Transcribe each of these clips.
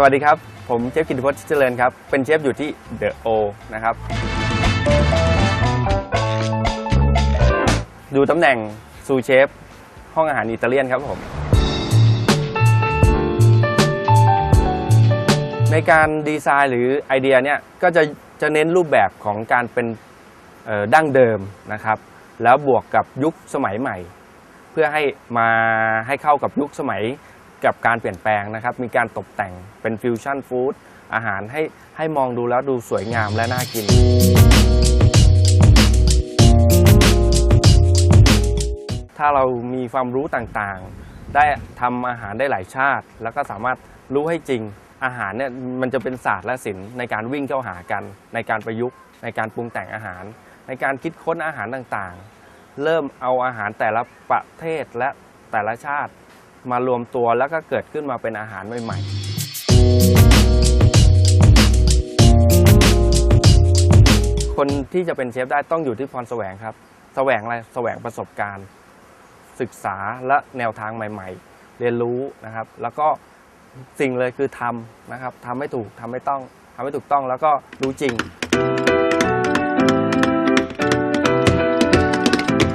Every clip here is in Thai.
สวัสดีครับ ผมเชฟกิติพจน์เจริญครับ เป็นเชฟอยู่ที่เดอะโอนะครับ ดูตำแหน่งซูเชฟ ห้องอาหารอิตาเลียนครับผม ในการดีไซน์หรือไอเดียเนี่ยก็จะจะเน้นรูปแบบของการเป็นดั้งเดิมนะครับ แล้วบวกกับยุคสมัยใหม่ เพื่อให้มาให้เข้ากับยุคสมัย กับการเปลี่ยนแปลงนะครับ มีการตกแต่งเป็นฟิวชั่นฟู้ดอาหารให้ให้มองดูแล้วดูสวยงามและน่ากิน ถ้าเรามีความรู้ต่างๆ ได้ทำอาหารได้หลายชาติ แล้วก็สามารถรู้ให้จริง อาหารเนี่ยมันจะเป็นศาสตร์และศิลป์ในการวิ่งเข้าหากัน ในการประยุกต์ ในการปรุงแต่งอาหาร ในการคิดค้นอาหารต่างๆ เริ่มเอาอาหารแต่ละประเทศและแต่ละชาติ มารวมตัวแล้วก็เกิดขึ้นมาเป็นอาหารใหม่ๆคนที่จะเป็นเชฟได้ต้องอยู่ที่พรแสวงครับ แสวงอะไร แสวงประสบการณ์ ศึกษาและแนวทางใหม่ ๆ เรียนรู้นะครับ แล้วก็สิ่งเลยคือทำนะครับทำให้ถูกทำให้ต้องทำให้ถูกต้องแล้วก็รู้จริง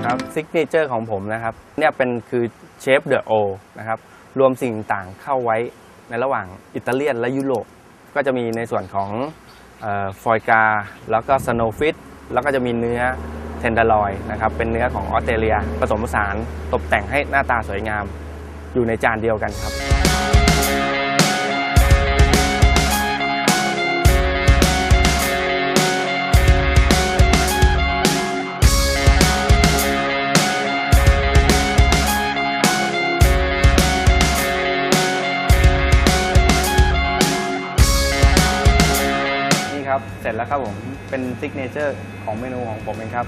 ครับซิกเนเจอร์ของผมนะครับ เนี่ยเป็นคือ เชฟเดอะโอนะครับรวมสิ่งต่างเข้าไว้ในระหว่างอิตาเลียนและยุโรป ก็จะมีในส่วนของฟอยกา แล้วก็สโนฟิตแล้วก็จะมีเนื้อเทนเดอร์ลอยนะครับเป็นเนื้อของออสเตรเลีย ผสมผสานตกแต่งให้หน้าตาสวยงาม อยู่ในจานเดียวกันครับ ครับ เสร็จแล้วครับผม เป็นซิกเนเจอร์ของเมนูของผมเองครับ